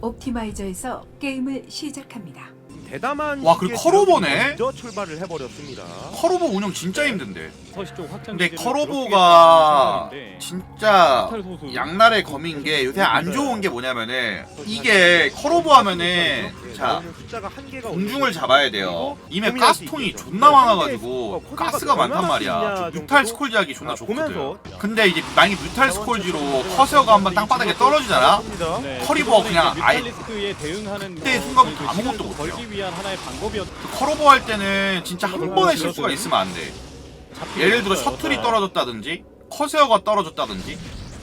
옵티마이저에서 게임을 시작합니다. 대담한 와, 그리고 시기에 커로버네? 먼저 출발을 해버렸습니다. 커로보 운영 진짜 힘든데. 근데 커로보가 진짜. 양날의 검인 게 요새 안 좋은 게 뭐냐면은 이게 커로보 하면은 자 숫자가 한계가 공중을 없는데 잡아야 돼요. 수 가스통이. 존나 많아가지고 가스가 많단 말이야. 뮤탈 정도? 스콜지 하기 존나 아, 좋거든. 근데 이제 만약에 뮤탈 스콜지로 커세어가 한번 땅바닥에 떨어지잖아? 네, 그거는 그냥 아예 그때 어, 순간부터 그 아무것도 못해요. 방법이었. 커로보 할 때는 진짜 한 번의 실수가 있으면 안 돼. 예를 들어 셔틀이 떨어졌다든지 커세어가 떨어졌다든지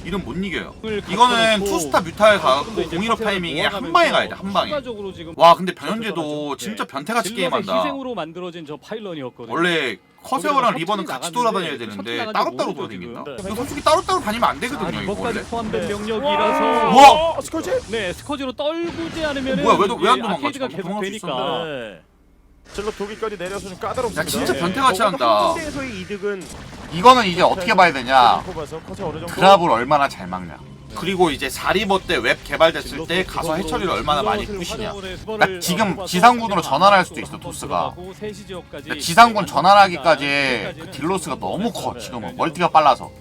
이런 못 이겨요. 이거는 투스타 뮤탈 가고 공일업 타이밍에 한 방에 가야 돼, 한 방에. 추가적으로 지금 와 근데 변현재도 진짜 변태같이 질럿의 게임한다. 희생으로 만들어진 저 파일런이었거든요. 원래 커세어랑 리버는 같이 돌아다녀야 되는데 따로따로 돌아다닌다. 이거 솔직히 따로따로 다니면 안 되거든요 아, 이거 원래. 이것까지 포함된 네. 병력이라서 우와! 스커지? 네 스커지로 떨구지 않으면 뭐야, 왜도- 왜안 도망가? 아케이드가 계속 도망갈 수 되니까 네. 질러 독일까지 내려서 좀 까다롭습니다. 야 진짜 네. 변태같이 한다. 이득은 이거는 이제 어떻게 봐야 되냐? 드랍을 얼마나 잘 막냐. 그리고 이제 사리버 때 웹 개발됐을 때 가서 해처리를 얼마나 많이 푸시냐. 그러니까 지금 지상군으로 전환할 수도 있어, 토스가. 그러니까 지상군 전환하기까지 그 딜로스가 너무 커 지금은 멀티가 빨라서.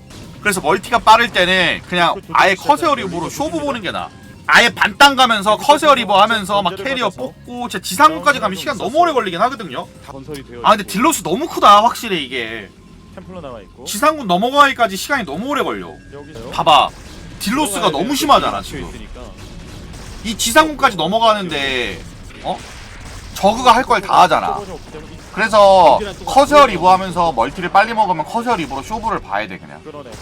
그래서 멀티가 빠를 때는 그냥 아예 커세어 리버로 쇼부 보는 게 나아. 아예 반땅 가면서 커세어 리버 하면서 막 캐리어 뽑고 진짜 지상군까지 가면 시간 너무 오래 걸리긴 하거든요. 아 근데 딜로스 너무 크다 확실히 이게. 템플러 나와 있고 지상군 넘어가기까지 시간이 너무 오래 걸려. 여기서 봐봐. 딜로스가 너무 심하잖아 지금. 이 지상군까지 넘어가는데 어? 저그가 할 걸 다 하잖아. 그래서 커세어 리버 하면서 멀티를 빨리 먹으면 커세어 리버로 쇼부를 봐야 돼 그냥. 끌어냈고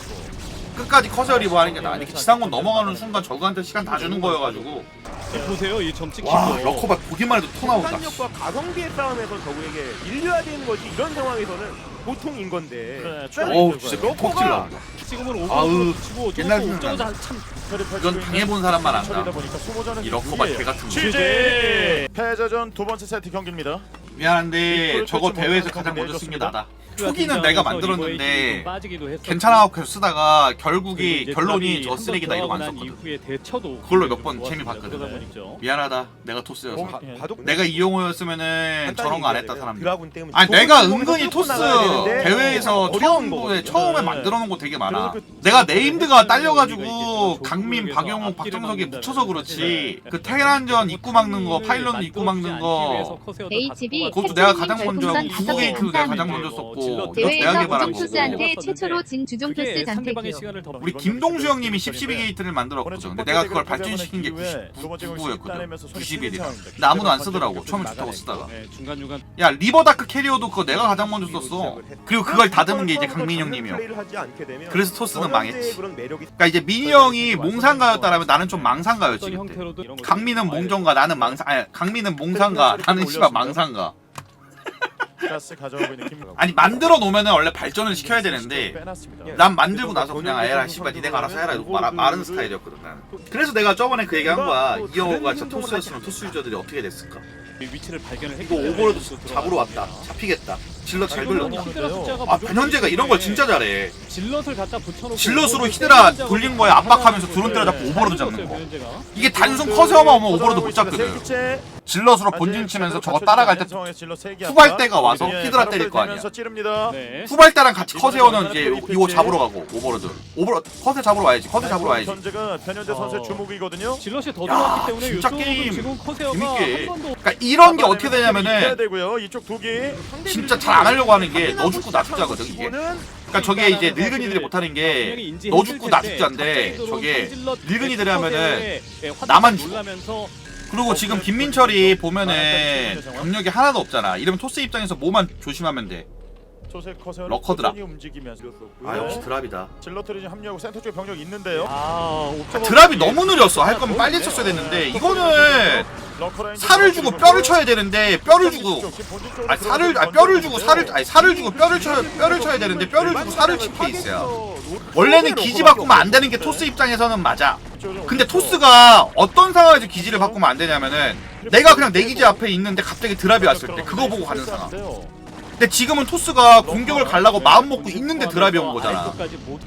끝까지 커세어 리버 하는 게 나아. 이렇게 지상군 넘어가는 순간 저그한테 시간 다 주는 거여가지고 보세요 이 점찍 와 러커발 보기만 해도 토 나온다. 산력과 가성비의 싸움에서 저우에게 밀려야 되는 거지 이런 상황에서는 보통인 건데 네, 어우 진짜 톡질 나온다. 지금은 아우, 오버로 치고 옛날 조금 생각 옥저버자 참 이건 당해본 사람만 안다. 이 러커발 개 같은 거. 취재 패자전 두 번째 세트 경기입니다. 미안한데 저거 대회에서 가장 먼저 쓴게 나다. 초기는 내가 만들었는데 괜찮아 계속 쓰다가 결국이 결론이 저 쓰레기다 이러고 안 썼거든. 이후에 대처도 그걸로 몇 번 재미 봤거든. 미안하다 내가 토스여서. 바- 바둑 내가 이용호였으면은 저런 거 안 했다 사람들. 드라군 때문에 아니 내가 은근히 토스 대회에서 처음에. 처음에 네. 만들어 놓은 거 되게 많아. 그래서 그- 내가 네임드가 딸려가지고 강민, 박용욱, 박정석이 붙여서 그렇지. 그 테란전 입구 막는 거, 파일럿 입구 막는 거. HB 그것도 내가 가장 먼저 하고 구구 게이트도 내가 가장. 먼저 썼고 대회에서 거고. 투수한테 최초로 진 주종 토스 상대방의 장태규. 우리 김동수 형님이 1012 게이트를 만들었거든. 근데 내가 그걸 발전시킨 게 99였거든. 91이라. 근데 아무도 안 쓰더라고. 처음에 좋다고 쓰다가. 네, 중간 중간 야 리버 다크 캐리어도 그거 내가 가장 먼저 썼어. 그리고 그걸 다듬은 게 이제 강민 형님이요. 그래서 토스는 망했지. 그러니까 이제 민이 형이 몽상가였다라면 나는 좀 망상가였지 어떤 그때. 강민은 몽정가 나는 망상 아니 강민은 몽상가 나는 씨발 망상가. 가스 가져오고 있는 김 아니 만들어 놓으면은 원래 발전을 시켜야 되는데 빼놨습니다. 난 만들고 나서 그냥 아예라 씨발 니네가 알아서 해라 이러고 말, 말하는 스타일이었거든 나는. 그래서 내가 저번에 그 얘기 한 거야. 이 영호가 진짜 토스였으면 토스 유저들이 어떻게 됐을까? 이 위치를 발견을 이거 했기 오버로드 잡으러 왔다. 잡히겠다. 질럿 잘 돌렸다 아 변현재가 이런 걸 진짜 잘해. 질럿을 갖다 붙여놓고 질럿으로 히드라 돌린 거에 압박하면서 드론 때려잡고 오버로드 잡는 거. 이게 단순 커세어만 오면 오버로드 못 잡거든 질럿으로 본진 치면서 저거 따라갈 때 후발대가 와서 히드라 때릴 거 아니야. 찌릅니다. 네. 후발대랑 같이 커세어는 이제 이거 잡으러 가고 오버로드 오버로 커세 잡으러 와야지 커세 잡으러 와야지 현재가 변현재 선수의 어. 주목이거든요. 질럿이 더 들어왔기 때문에 진짜 게임 지금 커세어가 재밌게. 한 번도 그러니까 이런 게 어떻게 되냐면은 되고요. 이쪽 두 개. 진짜 잘 안 하려고 하는 게 너 죽고 나 죽자거든 이게 그러니까 저게 이제 늙은이들이 못하는 게 너 죽고 나 죽자인데 저게 늙은이들이 하면은 나만 죽어. 그리고 지금 김민철이 보면은 경력이 하나도 없잖아. 이러면 토스 입장에서 뭐만 조심하면 돼? 러커드라. 아 역시 드랍이다. 질러트리 합류하고 센터 쪽에 병력 있는데요. 아, 아, 드랍이 너무 느렸어. 할 거면 빨리 썼어야 됐는데 이거는 살을 주고 뼈를 쳐야 되는데 뼈를 주고 아 살을 아 뼈를 주고 살을 아니 살을 주고 뼈를 쳐 뼈를 쳐야 되는데 뼈를 주고 살을 친 케이스야. 원래는 기지 바꾸면 안 되는 게 토스 입장에서는 맞아. 근데 토스가 어떤 상황에서 기지를 바꾸면 안 되냐면은 내가 그냥 내 기지 앞에 있는데 갑자기 드랍이 왔을 때 그거 보고 가는 상황. 근데 지금은 토스가 공격을 가려고 마음 먹고 있는데 드랍이 온 거잖아.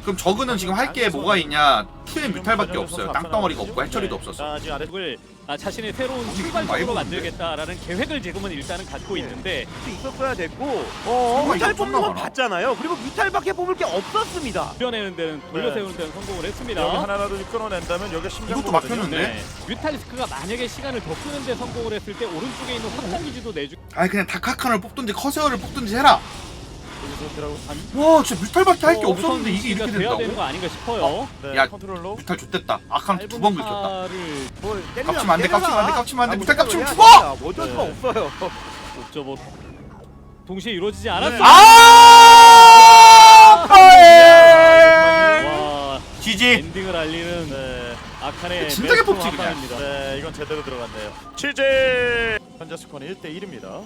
그럼 저그는 지금 할 게 뭐가 있냐? 투에 뮤탈밖에 없어요. 땅덩어리가 없고 해처리도 없었어. 자, 지금 아래 을 아, 자신의 새로운 많이 출발점으로? 만들겠다라는 계획을 지금은 일단은 갖고 있는데 수 있었어야 됐고 어, 정말 뮤탈 이거 뽑는 건 봤잖아요. 그리고 뮤탈밖에 뽑을 게 없었습니다. 돌려내는 데는 돌려세우는 데는 성공을 했습니다. 여기 하나라도 끊어낸다면 여기 심장 이것도 막혔는데? 네. 뮤탈리스크가 만약에 시간을 더 끄는데 성공을 했을 때 오른쪽에 있는 확장 기지도 내주. 아니 그냥 다카칸을 뽑든지 커세어를 뽑든지 해라. 와 진짜 뮤탈밖에 할게 어, 없었는데 이게 이렇게 돼야 되는 된다고? 거 아닌가 싶어요. 네, 야, 컨트롤로 뮤탈 좆됐다. 아칸 두번 긁혔다. 를뭘 깝치면 안 돼, 깝치면 안 돼, 깝치면 안 돼. 뮤탈 깝치면 죽어! 어쩔 수가 네. 없어요. 옵저버 동시에 이루어지지 않았어. 아! 파엘! 와 지지. 엔딩을 알리는 네, 아칸의 진짜 개폭지 그냥. 한방입니다. 네, 이건 제대로 들어갔네요. 취재 현재 스코어는 1대 1입니다.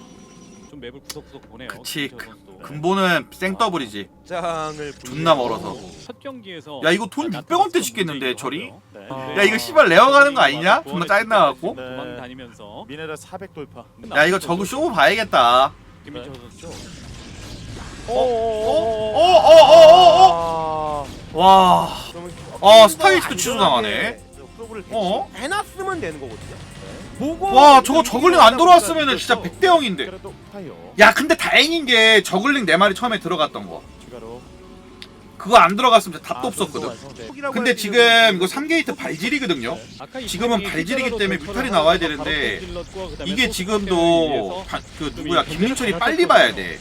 좀 맵을 구석구석 보네요. 그치. 김태호 선수도. 근본은 생더블이지. 장을 존나 멀어서. 첫 경기에서 야, 이거 돈 나타났던 600원대 찍겠는데, 문제이기도 처리? 하고요. 네. 야 이거 씨발 레어 가는 거 아니냐? 존나 짜증나갖고. 네. 도망 다니면서 미네랄 400 돌파. 야 이거 저거 쇼부 봐야겠다. 김민철 선수 어어어어어 아, 와. 아, 스타일도 취소당하네. 프로브를 어? 해놨으면 되는 거거든요. 와 저거 저글링 안 돌아왔으면은 진짜 100대 0인데. 그래도 파이어 야 근데 다행인 게 저글링 네 마리 처음에 들어갔던 거. 그거 안 들어갔으면 답도 아, 없었거든. 근데 지금 이거 3게이트 발질이거든요. 이 지금은 발질이기 때문에 뮤탈이 나와야 되는데 이게 또 지금도 그 누구야 김민철이 빨리 봐야 돼.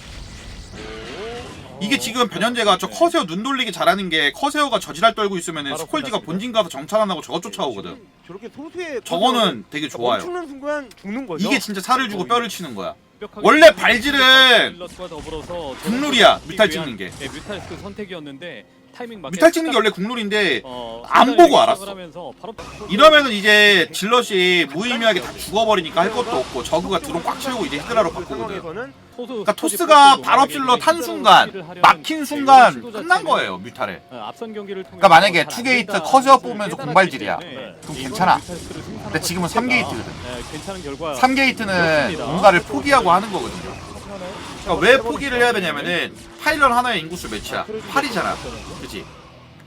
이게 지금 변현재가 저 커세어 눈 돌리기 잘하는 게 커세어가 저지랄 떨고 있으면은 스콜지가. 본진 가서 정찰 안 하고 저거 쫓아오거든. 저렇게 소수의 저거는 되게 좋아요. 멈추는 순간 죽는 거죠. 이게 진짜 살을 주고 뼈를 치는 거야. 원래 찔렀고 발질은 국룰이야, 뮤탈 찍는 게. 네, 뮤탈리스크 선택이었는데 타이밍 맞게 뮤탈 찍는 게 딱, 원래 국룰인데 어, 안 보고 알았어. 이러면은 이제 질럿이 무의미하게 다 죽어버리니까 할 것도 없고 저그가 드론 꽉 채우고 이제 히드라로 그 바꾸거든. 그러니까 토스가 발업질러 탄 순간 막힌 그 순간 끝난 거예요 뮤탈에. 어, 앞선 경기를 그러니까 만약에 잘안 투게이트 된다는 커세어 것을 뽑으면서 깨달았기 공발질이야. 그럼 괜찮아. 근데 지금은 싶겠다. 3게이트거든. 네, 괜찮은 결과 3게이트는 그렇습니다. 뭔가를 포기하고 하는 거거든요. 그러니까 왜 포기를 해야 되냐면은 파일럿 하나의 인구수 몇이야? 8이잖아. 그치?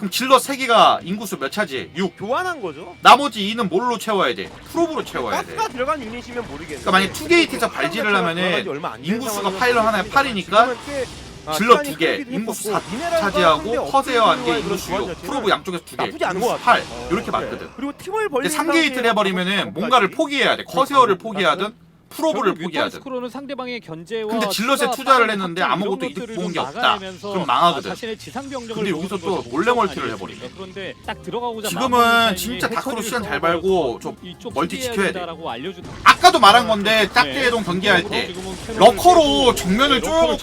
그럼 질럿 3개가 인구수 몇 차지? 6. 교환한 거죠. 나머지 2는 뭘로 채워야 돼? 프로브로 채워야 돼. 가스가 들어간 유닛이면 모르겠는데. 그러니까 만약 투게이트에서 발질을 하면은 인구수가 파일럿 하나에 모르겠지만 8이니까 지금은 꽤, 아, 시간이 2개, 흐르기도 인구수 했었고, 4 미네랄과 차지하고 상대 커세어 한 개, 업그레이드와의 인구수 그런 6. 조합 프로브 양쪽에서 2개, 나쁘지 않은 인구수 것 8. 같아요. 이렇게 네. 맞거든. 그리고 팀을 근데 벌리는 3게이트를 해버리면은 뭔가를 포기해야 돼. 커세어를 포기하든 프로브를 포기하든. 뮤탈스크로는 상대방의 견제와 근데 질럿에 투자를 했는데 아무것도 이득 본게좀 없다. 그럼 망하거든. 아, 자신의 지상 병력을 근데 여기서 또 몰래 멀티를? 해버리네. 그런데 딱 들어가고자 지금은 진짜 다크로 시간 잘 발고 좀 멀티 지켜야 돼. 아까도 말한 건데 짝대 네. 해동 경기할 때 러커로 정면을 네, 쪼여놓고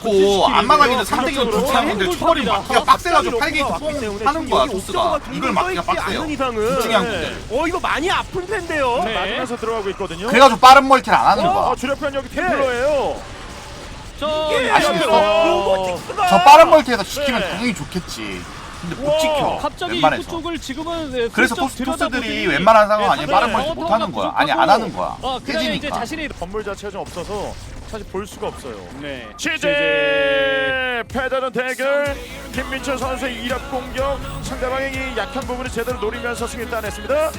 둘째 하는데 행동 초월이 탑니다. 막기가 빡세가지고 가 8게이트 왔기 때문에 뽕 하는 거야 옥저버가 이걸 막기가 빡세요 중요한 네. 건데. 어 이거 많이 아픈 텐데요. 네. 맞으면서 들어가고 있거든요. 그래가지고 빠른 멀티를 안 하는 어, 거야 주력편 여기 템플러예요. 저 이게 아쉽겠어. 로보틱스가 저 빠른 멀티에서 지키면 네. 당연히 좋겠지 근데 못 우와. 지켜 갑자기 웬만해서 입구 쪽을 지금은 네, 그래서 슬쩍 토스, 토스들이 들여다보더니 웬만한 상황 네, 아니면 빠른 멀티 못 하는 거야 아니 안 부족하고, 하는 거야 어, 그다음에 이제 깨지니까 자신의 건물 자체가 좀 없어서 사실 볼 수가 없어요. 네. 취재 패자전 대결 김민철 선수의 이력 공격 상대방의 이 약한 부분을 제대로 노리면서 승리 따냈습니다.